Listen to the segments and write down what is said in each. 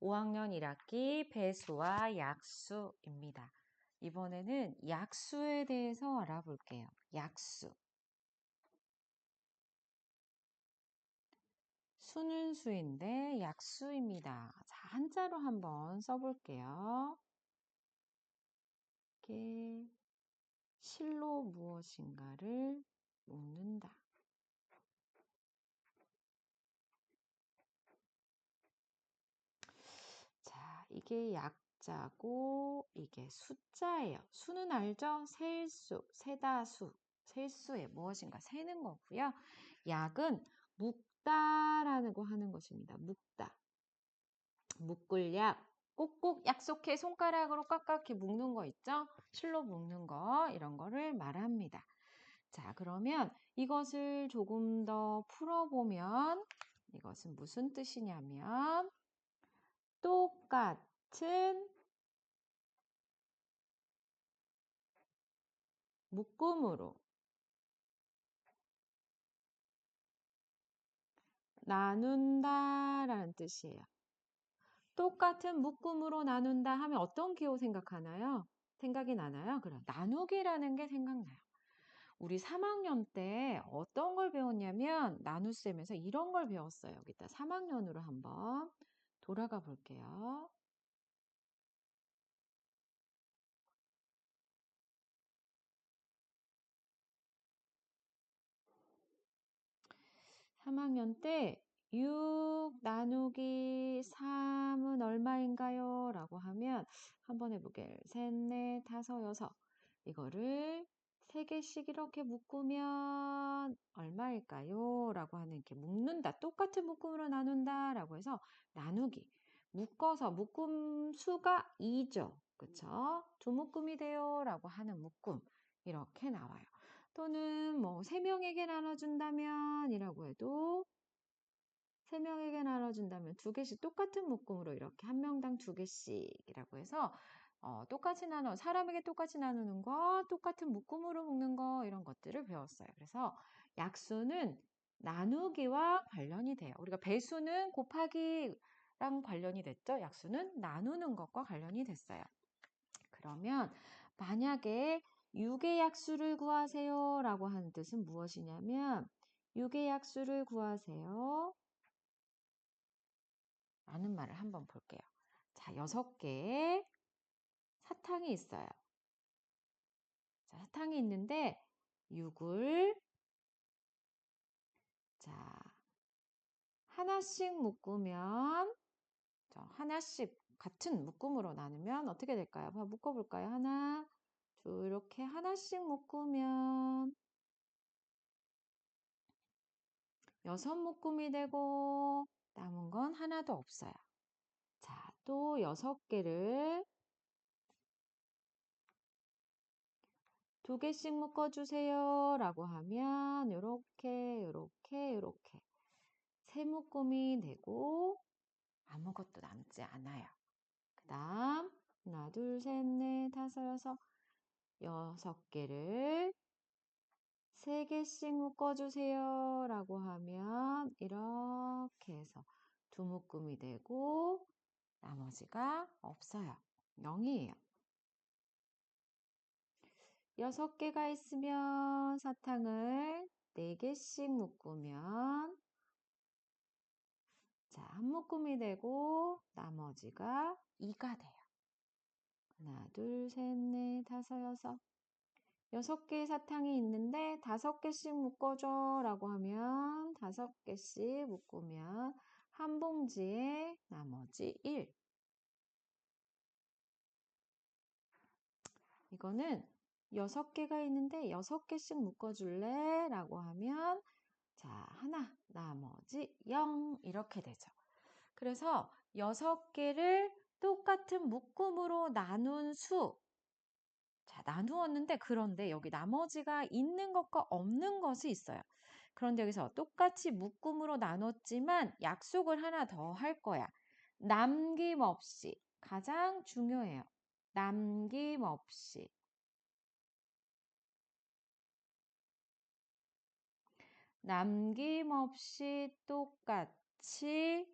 5학년 1학기 배수와 약수입니다. 이번에는 약수에 대해서 알아볼게요. 약수. 수는 수인데 약수입니다. 자, 한자로 한번 써볼게요. 이렇게 실로 무엇인가를 묶는다. 자, 이게 약자고 이게 숫자예요. 수는 알죠? 셀 수, 세다 수, 셀 수에 무엇인가 세는 거고요. 약은 묶다라는 거 하는 것입니다. 묶다. 묶을 약. 꼭꼭 약속해 손가락으로 꽉꽉 히 묶는 거 있죠? 실로 묶는 거 이런 거를 말합니다. 자, 그러면 이것을 조금 더 풀어보면 이것은 무슨 뜻이냐면 똑같은 묶음으로 나눈다 라는 뜻이에요. 똑같은 묶음으로 나눈다 하면 어떤 기호 생각하나요? 생각이 나나요? 그럼 나누기라는 게 생각나요. 우리 3학년 때 어떤 걸 배웠냐면 나눗셈에서 이런 걸 배웠어요. 여기다 3학년으로 한번 돌아가 볼게요. 3학년 때 6 나누기 3은 얼마인가요? 라고 하면 한번 해보게. 셋, 넷, 다섯, 여섯. 이거를 세 개씩 이렇게 묶으면 얼마일까요? 라고 하는 이렇게 묶는다. 똑같은 묶음으로 나눈다. 라고 해서 나누기. 묶어서 묶음 수가 2죠. 그쵸? 두 묶음이 돼요. 라고 하는 묶음. 이렇게 나와요. 또는 뭐세 명에게 나눠준다면 이라고 해도 세 명에게 나눠준다면 두 개씩 똑같은 묶음으로 이렇게 한 명당 두 개씩이라고 해서 어, 똑같이 나눠 사람에게 똑같이 나누는 거, 똑같은 묶음으로 묶는 거 이런 것들을 배웠어요. 그래서 약수는 나누기와 관련이 돼요. 우리가 배수는 곱하기랑 관련이 됐죠. 약수는 나누는 것과 관련이 됐어요. 그러면 만약에 6의 약수를 구하세요 라고 하는 뜻은 무엇이냐면 6의 약수를 구하세요 라는 말을 한번 볼게요. 자, 6개의 사탕이 있어요. 자, 사탕이 있는데 6을 자, 하나씩 묶으면 하나씩 같은 묶음으로 나누면 어떻게 될까요? 한번 묶어 볼까요? 하나, 둘, 이렇게 하나씩 묶으면 여섯 묶음이 되고 남은 건 하나도 없어요. 자, 또 여섯 개를 두 개씩 묶어주세요 라고 하면 이렇게 이렇게 이렇게 세 묶음이 되고 아무것도 남지 않아요. 그 다음 하나 둘 셋 넷 다섯 여섯 여섯 개를 세 개씩 묶어주세요 라고 하면 이렇게 해서 두 묶음이 되고 나머지가 없어요. 0이에요. 여섯 개가 있으면 사탕을 네 개씩 묶으면 자, 한 묶음이 되고 나머지가 2가 돼요. 하나, 둘, 셋, 넷, 다섯, 여섯. 여섯 개의 사탕이 있는데 다섯 개씩 묶어줘 라고 하면 다섯 개씩 묶으면 한 봉지에 나머지 1. 이거는 여섯 개가 있는데 여섯 개씩 묶어줄래? 라고 하면 자, 하나, 나머지 0 이렇게 되죠. 그래서 여섯 개를 똑같은 묶음으로 나눈 수. 자, 나누었는데 그런데 여기 나머지가 있는 것과 없는 것이 있어요. 그런데 여기서 똑같이 묶음으로 나눴지만 약속을 하나 더 할 거야. 남김없이. 가장 중요해요. 남김없이. 남김없이 똑같이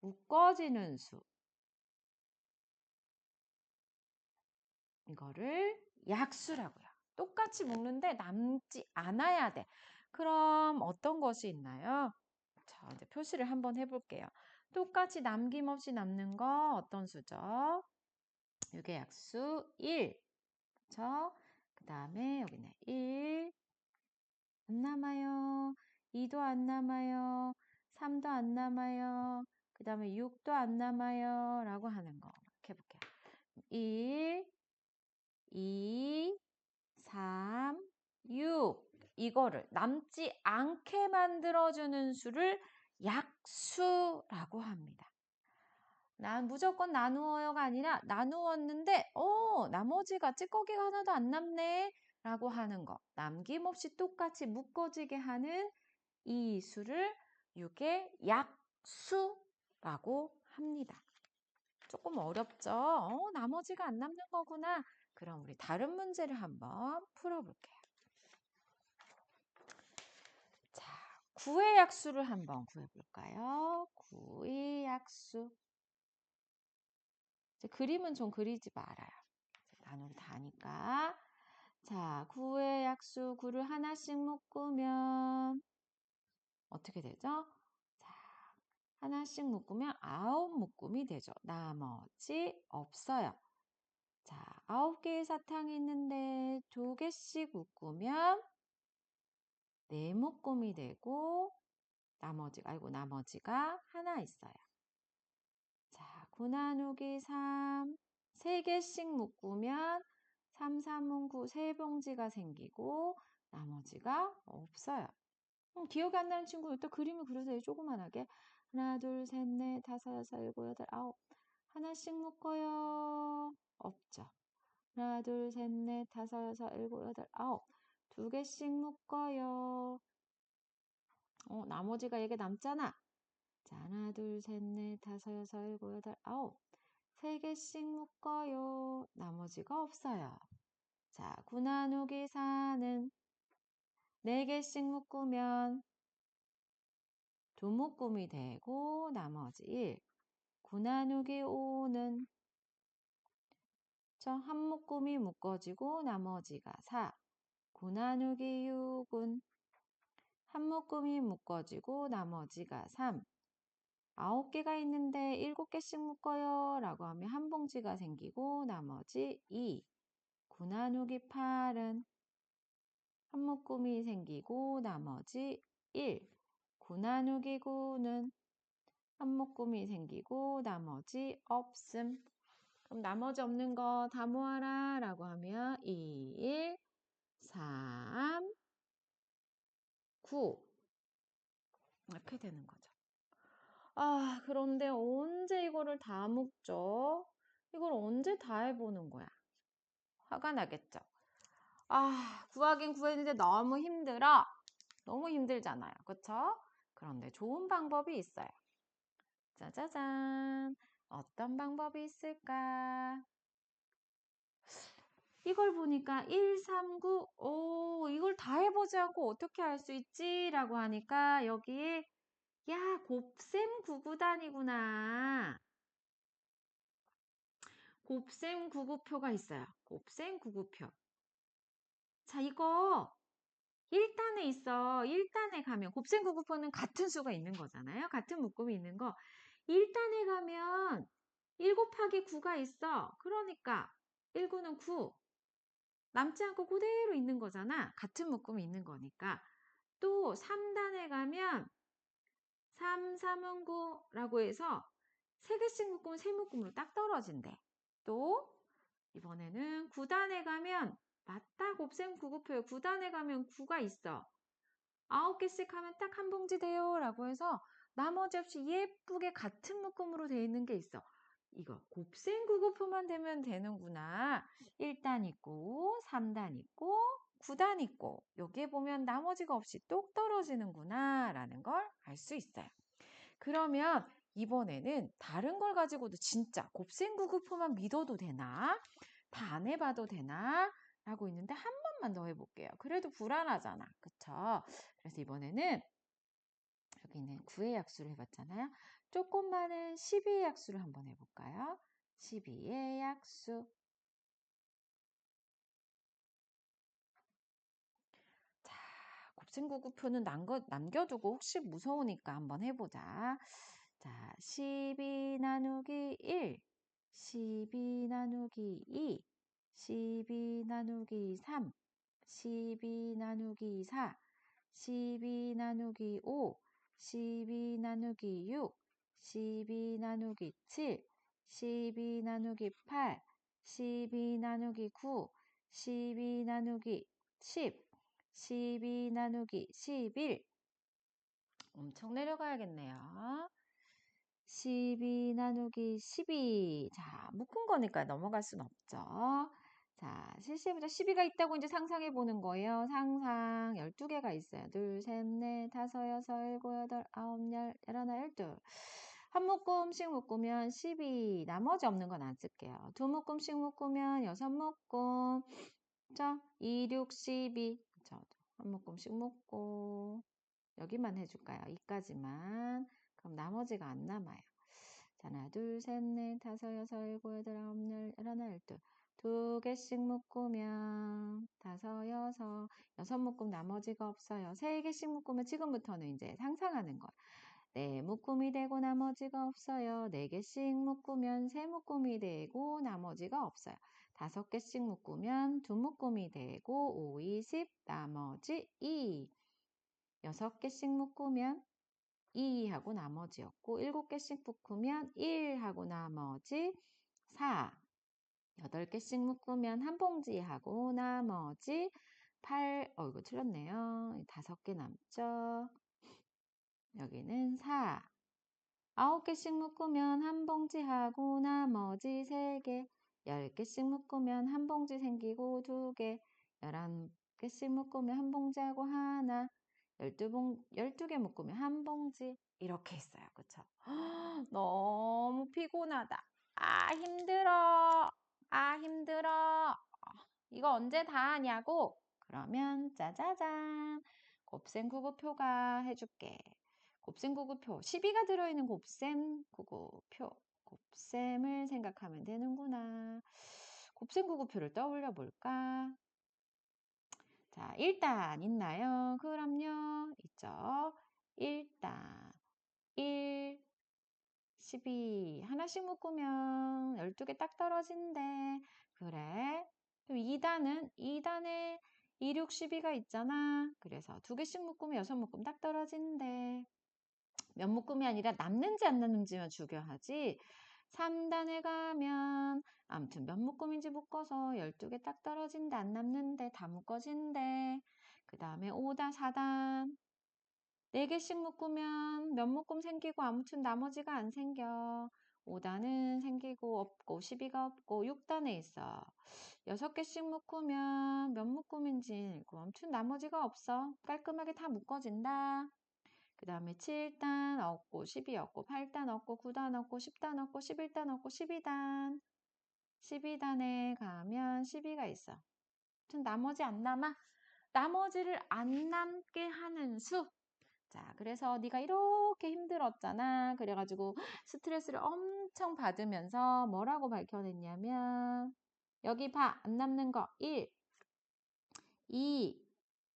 묶어지는 수. 이거를 약수라고요. 똑같이 묶는데 남지 않아야 돼. 그럼 어떤 것이 있나요? 자, 이제 표시를 한번 해볼게요. 똑같이 남김없이 남는 거 어떤 수죠? 이게 약수 1. 그쵸? 그 다음에 여기는 1. 안 남아요. 2도 안 남아요. 3도 안 남아요. 그 다음에 6도 안 남아요. 라고 하는 거. 이렇게 해볼게요. 1, 2, 3, 6. 이거를 남지 않게 만들어주는 수를 약수라고 합니다. 난 무조건 나누어요가 아니라 나누었는데 어 나머지가 찌꺼기가 하나도 안 남네 라고 하는 거 남김없이 똑같이 묶어지게 하는 이 수를 육의 약수라고 합니다. 조금 어렵죠? 어, 나머지가 안 남는 거구나. 그럼 우리 다른 문제를 한번 풀어볼게요. 자, 구의 약수를 한번 구해볼까요? 구의 약수. 그림은 좀 그리지 말아요. 나누기 다 하니까. 자, 구의 약수 구를 하나씩 묶으면 어떻게 되죠? 자, 하나씩 묶으면 아홉 묶음이 되죠. 나머지 없어요. 자, 아홉 개의 사탕이 있는데 두 개씩 묶으면 네 묶음이 되고 나머지가 아이고 나머지가 하나 있어요. 자, 9 나누기 3 3개씩 묶으면 3, 3은 9, 3봉지가 생기고 나머지가 없어요. 음, 기억이 안 나는 친구는 또 그림을 그려서 조그만하게 하나, 둘, 셋, 넷, 다섯, 여섯, 일곱, 여덟, 아홉 하나씩 묶어요. 없죠. 하나, 둘, 셋, 넷, 다섯, 여섯, 일곱, 여덟, 아홉 두 개씩 묶어요. 어, 나머지가 이게 남잖아. 자, 하나, 둘, 셋, 넷, 다섯, 여섯, 일곱, 여덟, 아홉. 세 개씩 묶어요. 나머지가 없어요. 자, 9 나누기 4는 네 개씩 묶으면 두 묶음이 되고 나머지 1. 9 나누기 5는 저한 묶음이 묶어지고 나머지가 4. 9 나누기 6은 한 묶음이 묶어지고 나머지가 3. 아홉 개가 있는데 일곱 개씩 묶어요. 라고 하면 한 봉지가 생기고 나머지 2 9 나누기 8은 한 묶음이 생기고 나머지 1 9 나누기 9는 한 묶음이 생기고 나머지 없음. 그럼 나머지 없는 거 다 모아라. 라고 하면 2 1 3 9 이렇게 되는 거죠. 아, 그런데 언제 이거를 다 묶죠? 이걸 언제 다 해보는 거야? 화가 나겠죠? 아, 구하긴 구했는데 너무 힘들어. 너무 힘들잖아요. 그쵸? 그런데 좋은 방법이 있어요. 짜자잔. 어떤 방법이 있을까? 이걸 보니까 1, 3, 9, 오, 이걸 다 해보지 않고 어떻게 할 수 있지? 라고 하니까 여기에 야, 곱셈 구구단이구나. 곱셈 구구표가 있어요. 곱셈 구구표. 자, 이거 1단에 있어. 1단에 가면 곱셈 구구표는 같은 수가 있는 거잖아요. 같은 묶음이 있는 거. 1단에 가면 1 곱하기 9가 있어. 그러니까 1, 9는 9. 남지 않고 그대로 있는 거잖아. 같은 묶음이 있는 거니까. 또 3단에 가면 3, 3은 9라고 해서 3개씩 묶으면 3묶음으로 딱 떨어진대. 또 이번에는 9단에 가면 맞다 곱셈 9곱해요. 9단에 가면 9가 있어. 9개씩 하면 딱 한 봉지 돼요. 라고 해서 나머지 없이 예쁘게 같은 묶음으로 되어 있는 게 있어. 이거 곱셈 9곱표만 되면 되는구나. 1단 있고 3단 있고 9단 있고 여기에 보면 나머지가 없이 똑 떨어지는구나 라는 걸 알 수 있어요. 그러면 이번에는 다른 걸 가지고도 진짜 곱셈 구급표만 믿어도 되나? 다 안 해봐도 되나? 라고 있는데 한 번만 더 해볼게요. 그래도 불안하잖아. 그쵸? 그래서 이번에는 여기는 구의 약수를 해봤잖아요. 조금 많은 12의 약수를 한번 해볼까요? 12의 약수. 자, 곱셈구구표는 남겨, 남겨두고 혹시 무서우니까 한번 해보자. 자, 12 나누기 1, 12 나누기 2, 12 나누기 3, 12 나누기 4, 12 나누기 5, 12 나누기 6, 12 나누기 7, 12 나누기 8, 12 나누기 9, 12 나누기 10, 12 나누기 11. 엄청 내려가야겠네요. 12 나누기 12. 자, 묶은 거니까 넘어갈 순 없죠. 자, 실시해보자. 12가 있다고 이제 상상해 보는 거예요. 상상 12개가 있어요. 둘, 셋, 넷, 다섯, 여섯, 일곱, 여덟, 아홉, 열, 열하나, 열둘. 한 묶음씩 묶으면 12. 나머지 없는 건 안 쓸게요. 두 묶음씩 묶으면 여섯 묶음. 자, 2, 6, 12. 한 묶음씩 묶고. 여기만 해줄까요? 이까지만. 그럼 나머지가 안 남아요. 자, 하나, 둘, 셋, 넷, 다섯, 여섯, 일곱, 여덟, 아홉, 열, 열하나, 열둘. 두 개씩 묶으면 다섯, 여섯, 여섯 묶음 나머지가 없어요. 세 개씩 묶으면 지금부터는 이제 상상하는 거예요. 네 묶음이 되고 나머지가 없어요. 네 개씩 묶으면 세 묶음이 되고 나머지가 없어요. 다섯 개씩 묶으면 두 묶음이 되고 5, 20, 나머지 2. 여섯 개씩 묶으면 2하고 나머지였고 일곱 개씩 묶으면 1하고 나머지 4. 여덟 개씩 묶으면 한 봉지하고 나머지 8, 어, 이거 틀렸네요. 다섯 개 남죠. 여기는 4. 아홉 개씩 묶으면 한 봉지하고 나머지 3개. 열 개씩 묶으면 한 봉지 생기고 2개. 열한 개씩 묶으면 한 봉지하고 하나. 열두 봉, 열두 개 묶으면 한 봉지. 이렇게 있어요. 그쵸? 너무 피곤하다. 아, 힘들어. 아, 힘들어. 이거 언제 다 하냐고? 그러면 짜자잔. 곱셈 구구표가 해줄게. 곱셈 구구표. 12가 들어있는 곱셈 구구표. 곱셈을 생각하면 되는구나. 곱셈 구구표를 떠올려 볼까? 자, 일단 있나요? 그럼요. 있죠. 일단 1, 12 하나씩 묶으면 12개 딱 떨어진대. 그래. 그럼 2단은 2단에 2, 6, 12가 있잖아. 그래서 두 개씩 묶으면 6 묶음 딱 떨어진대. 몇 묶음이 아니라 남는지 안 남는지만 중요하지. 3단에 가면 아무튼 몇 묶음인지 묶어서 12개 딱 떨어진데 안 남는데 다 묶어진대. 그 다음에 5단, 4단 4개씩 묶으면 몇 묶음 생기고 아무튼 나머지가 안 생겨. 5단은 생기고 없고 12가 없고 6단에 있어. 6개씩 묶으면 몇 묶음인지 아무튼 나머지가 없어. 깔끔하게 다 묶어진다. 그 다음에 7단 없고 12 없고 8단 없고 9단 없고 10단 없고 11단 없고 12단 12단에 가면 12가 있어. 아무튼 나머지 안 남아. 나머지를 안 남게 하는 수. 자, 그래서 네가 이렇게 힘들었잖아. 그래가지고 스트레스를 엄청 받으면서 뭐라고 밝혀냈냐면 여기 봐. 안 남는 거 1, 2,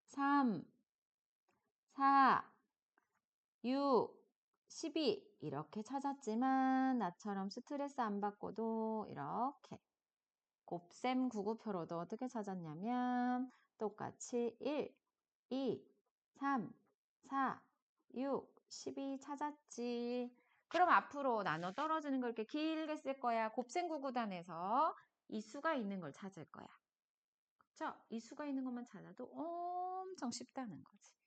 3, 4, 6, 12 이렇게 찾았지만 나처럼 스트레스 안 받고도 이렇게 곱셈 구구표로도 어떻게 찾았냐면 똑같이 1, 2, 3, 4, 6, 12 찾았지. 그럼 앞으로 나눠 떨어지는 걸 이렇게 길게 쓸 거야. 곱셈 구구단에서 이 수가 있는 걸 찾을 거야. 그쵸? 이 수가 있는 것만 찾아도 엄청 쉽다는 거지.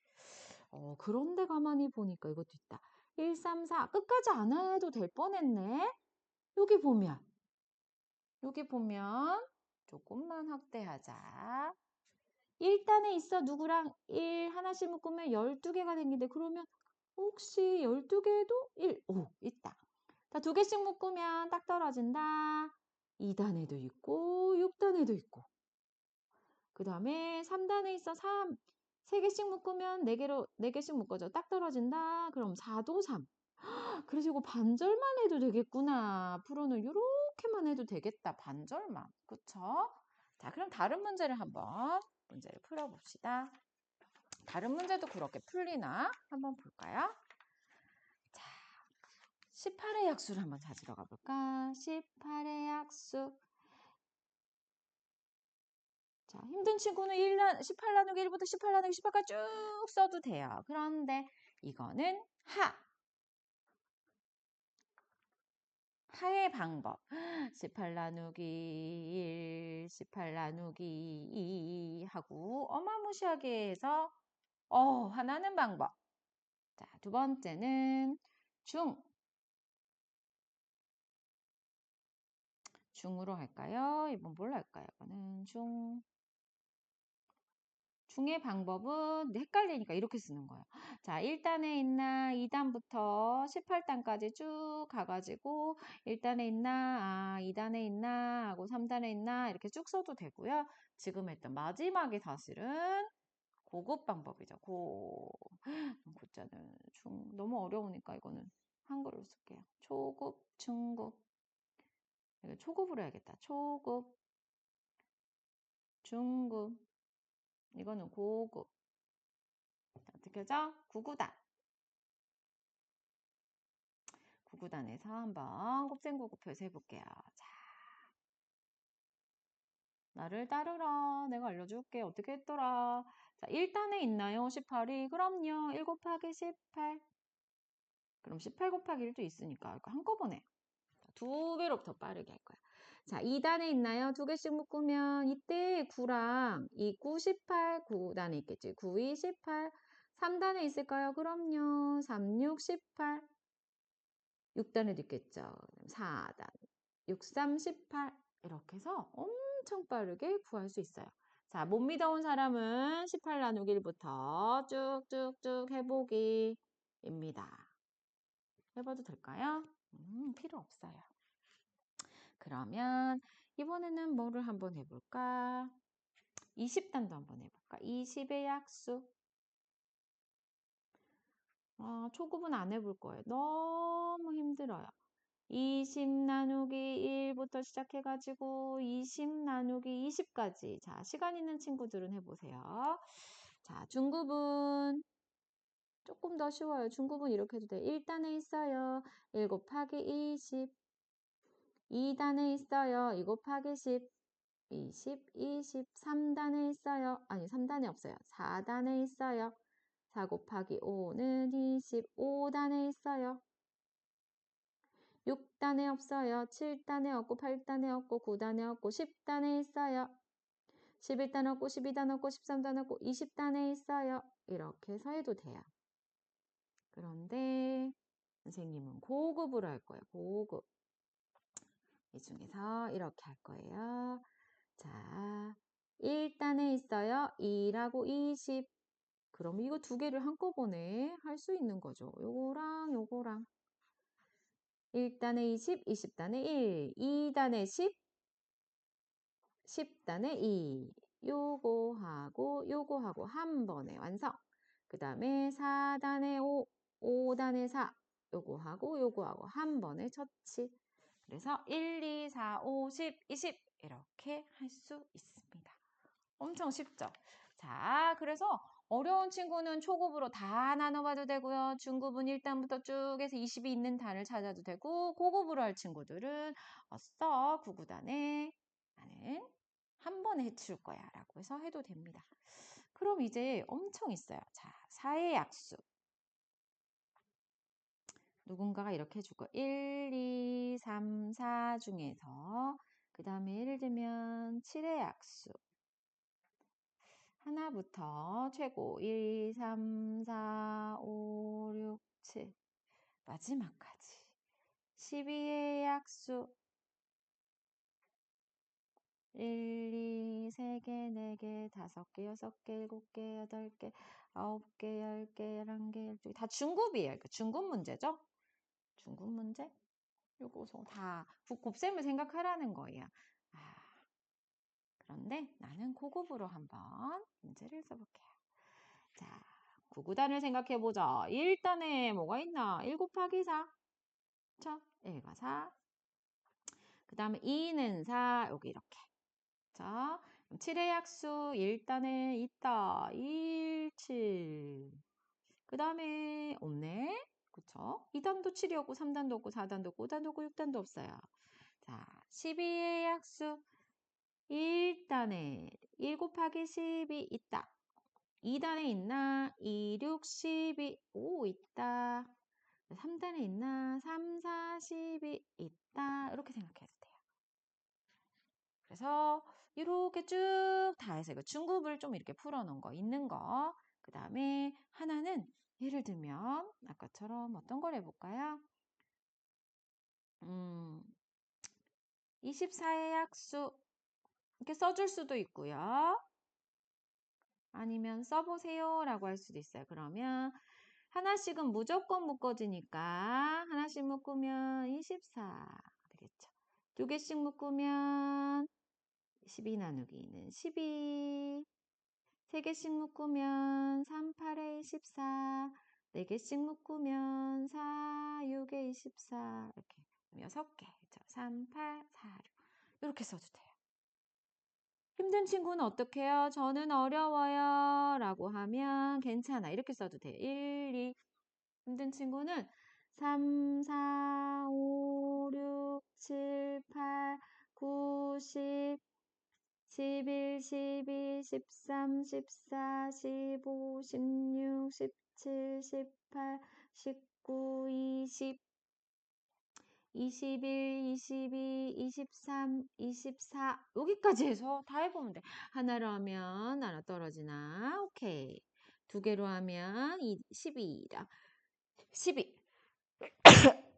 어, 그런데 가만히 보니까 이것도 있다. 1, 3, 4 끝까지 안 해도 될 뻔했네. 여기 보면 여기 보면 조금만 확대하자. 1단에 있어 누구랑 1 하나씩 묶으면 12개가 생긴데 그러면 혹시 12개도 1, 오 있다. 자, 두 개씩 묶으면 딱 떨어진다. 2단에도 있고 6단에도 있고 그 다음에 3단에 있어 3 3개씩 묶으면 4개로 4개씩 묶어져 딱 떨어진다. 그럼 4도 3 그래서 이거 반절만 해도 되겠구나. 풀어는 이렇게만 해도 되겠다. 반절만. 그쵸? 자, 그럼 다른 문제를 한번 문제를 풀어봅시다. 다른 문제도 그렇게 풀리나? 한번 볼까요? 자, 18의 약수를 한번 찾으러 가볼까? 18의 약수. 자, 힘든 친구는 1 나, 18 나누기 1부터 18 나누기 18까지 쭉 써도 돼요. 그런데 이거는 하. 하의 방법. 18 나누기 1, 18 나누기 2 하고 어마무시하게 해서 어, 하나는 방법. 자, 두 번째는 중. 중으로 할까요? 이번 뭘로 할까요? 이거는 중. 중의 방법은 헷갈리니까 이렇게 쓰는 거예요. 자, 1단에 있나 2단부터 18단까지 쭉 가가지고 1단에 있나 아, 2단에 있나 하고 3단에 있나 이렇게 쭉 써도 되고요. 지금 했던 마지막에 사실은 고급 방법이죠. 고 고자는 중 너무 어려우니까 이거는 한글로 쓸게요. 초급, 중급 초급으로 해야겠다. 초급, 중급 이거는 고급 어떻게 하죠? 구구단 구구단에서 한번 곱셈고급표에서 해볼게요. 자, 나를 따르라. 내가 알려줄게. 어떻게 했더라. 자, 1단에 있나요? 18이. 그럼요. 1 곱하기 18. 그럼 18 곱하기 1도 있으니까 한꺼번에 두 배로 더 빠르게 할 거야. 자, 2단에 있나요? 두 개씩 묶으면 이때 9랑 이 9, 18, 9단에 있겠지. 9, 2, 18. 3단에 있을까요? 그럼요. 3, 6, 18. 6단에도 있겠죠. 4단. 6, 3, 18. 이렇게 해서 엄청 빠르게 구할 수 있어요. 자, 못 믿어온 사람은 18 나누기 1부터 쭉쭉쭉 해보기입니다. 해봐도 될까요? 음, 필요 없어요. 그러면 이번에는 뭐를 한번 해볼까? 20단도 한번 해볼까? 20의 약수. 어, 초급은 안 해볼 거예요. 너무 힘들어요. 20 나누기 1부터 시작해가지고 20 나누기 20까지. 자, 시간 있는 친구들은 해보세요. 자, 중급은 조금 더 쉬워요. 중급은 이렇게 해도 돼요. 1단에 있어요. 1 곱하기 20. 2단에 있어요. 2 곱하기 10. 20, 20, 3단에 있어요. 아니, 3단에 없어요. 4단에 있어요. 4 곱하기 5는 25단에 있어요. 6단에 없어요. 7단에 없고 8단에 없고 9단에 없고 10단에 있어요. 11단 없고 12단 없고 13단 없고 20단에 있어요. 이렇게 해서 해도 돼요. 그런데 선생님은 고급으로 할 거예요. 고급. 이 중에서 이렇게 할 거예요. 자, 1단에 있어요. 2라고 20. 그럼 이거 두 개를 한꺼번에 할 수 있는 거죠. 요거랑 요거랑. 1단에 20, 20단에 1, 2단에 10, 10단에 2. 요거하고 요거하고 한 번에 완성. 그 다음에 4단에 5, 5단에 4. 요거하고 요거하고 한 번에 처치. 그래서 1, 2, 4, 5, 10, 20 이렇게 할 수 있습니다. 엄청 쉽죠? 자, 그래서 어려운 친구는 초급으로 다 나눠봐도 되고요. 중급은 1단부터 쭉 해서 20이 있는 단을 찾아도 되고 고급으로 할 친구들은 어써 9구단에 나는 한 번에 해치울 거야 라고 해서 해도 됩니다. 그럼 이제 엄청 있어요. 자, 4의 약수. 누군가가 이렇게 해줄 거 1, 2, 3, 4 중에서 그 다음에 예를 들면 7의 약수. 하나부터 최고. 1, 2, 3, 4, 5, 6, 7 마지막까지. 12의 약수. 1, 2, 3개, 4개, 5개, 6개, 7개, 8개, 9개, 10개, 11개, 12개. 다 중급이에요. 중급 문제죠? 중급 문제? 요거서 다 곱셈을 생각하라는 거예요. 아, 그런데 나는 고급으로 한번 문제를 써볼게요. 자, 구구단을 생각해보자. 1단에 뭐가 있나? 1 곱하기 4. 그쵸? 1과 4. 그 다음에 2는 4. 여기 이렇게. 자, 7의 약수 1단에 있다. 1, 7. 그 다음에 없네. 그쵸? 2단도 7이었고 3단도 없고 4단도 없고 5단도 없고 6단도 없어요. 자, 12의 약수 1단에 1 곱하기 10이 있다. 2단에 있나? 2, 6, 12. 오, 있다. 3단에 있나? 3, 4, 10이 있다. 이렇게 생각해도 돼요. 그래서 이렇게 쭉 다 해서 이거 중급을 좀 이렇게 풀어놓은 거, 있는 거. 그 다음에 하나는 예를 들면 아까처럼 어떤 걸 해볼까요? 음, 24의 약수 이렇게 써줄 수도 있고요. 아니면 써보세요 라고 할 수도 있어요. 그러면 하나씩은 무조건 묶어지니까 하나씩 묶으면 24 되겠죠. 두 개씩 묶으면 12 나누기 는 12 세 개씩 묶으면 3, 8에 24네 개씩 묶으면 4, 6에 24 이렇게 여섯 개 그렇죠? 3, 8, 4, 6 이렇게 써도 돼요. 힘든 친구는 어떻게 해요? 저는 어려워요 라고 하면 괜찮아 이렇게 써도 돼요. 1, 2 힘든 친구는 3, 4, 5, 6, 7, 8, 9, 10 11, 12, 13, 14, 15, 16, 17, 18, 19, 20, 21, 22, 23, 24 여기까지 해서 다 해보면 돼. 하나로 하면 하나 떨어지나? 오케이. 두 개로 하면 12다. 12.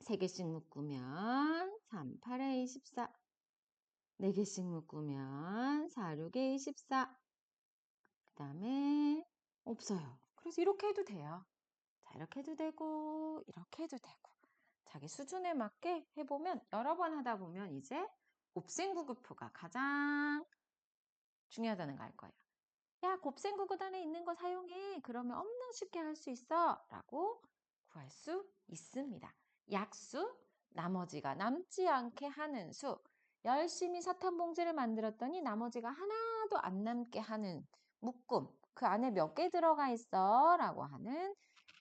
세 개씩 묶으면 3, 8에 24. 4개씩 묶으면 4, 6에 24. 그 다음에 없어요. 그래서 이렇게 해도 돼요. 자, 이렇게 해도 되고 이렇게 해도 되고 자기 수준에 맞게 해보면 여러 번 하다 보면 이제 곱셈구구표가 가장 중요하다는 걸알 거예요. 야, 곱셈구구단에 있는 거 사용해. 그러면 엄청 쉽게 할 수 있어. 라고 구할 수 있습니다. 약수, 나머지가 남지 않게 하는 수, 열심히 사탕 봉지를 만들었더니 나머지가 하나도 안 남게 하는 묶음. 그 안에 몇 개 들어가 있어? 라고 하는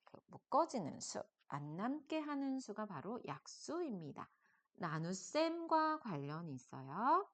그 묶어지는 수. 안 남게 하는 수가 바로 약수입니다. 나눗셈과 관련이 있어요.